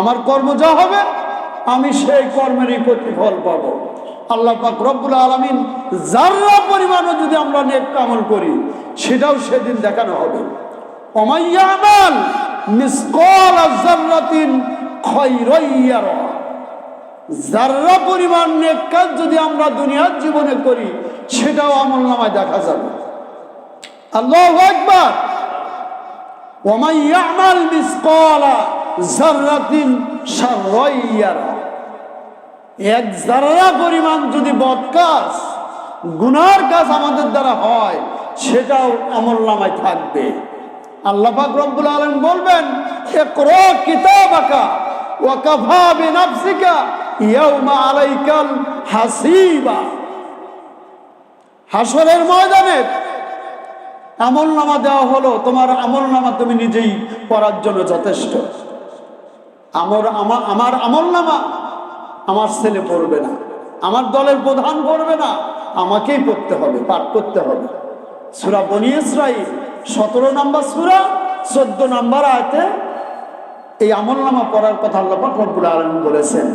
আমার কর্ম যা হবে, আমি সেই কর্মেরই প্রতিফল পাবো। আল্লাহ পাক রব্বুল আলমিন যার্রা পরিমাণও যদি আমরা নেক আমল করি, সেটাও সেদিন দেখানো হবে। অমাইয়ামাল মিসকল জার্রাতিন খৈরইয়ারা যার্রা পরিমাণ নেক কাজ যদি আমরা দুনিয়ার জীবনে করি, সেটাও আমল নামায় দেখা যাবে। আল্লাহ একবার ওমাই ইয়ামাল মিসকালা জাররাতিন শাররাইয়ারা। এক জাররা পরিমাণ যদি বদ কাজ, গুনার কাজ আমাদের দ্বারা হয়, সেটাও আমল নামায় থাকবে। আল্লাহ পাক রব্বুল আলামিন বলবেন, ইকরা কিতাবাকা ওয়া কাফা বিনাফসিকা ইয়াউমা আলাইকাল হাসিবা। হাসরের ময়দানে আমল নামা দেওয়া হলো, তোমার আমল নামা তুমি নিজেই পড়ার জন্য যথেষ্ট। আমার আমার আমার আমল নামা আমার ছেলে পড়বে না, আমার দলের প্রধান পড়বে না, আমাকেই পড়তে হবে, পাঠ করতে হবে। সুরা বনি ইসরাইল সতেরো নম্বর সুরা, চোদ্দ নম্বর আয়তে এই আমল নামা পড়ার কথা আল্লাহ রব্বুল আলম বলেছেন।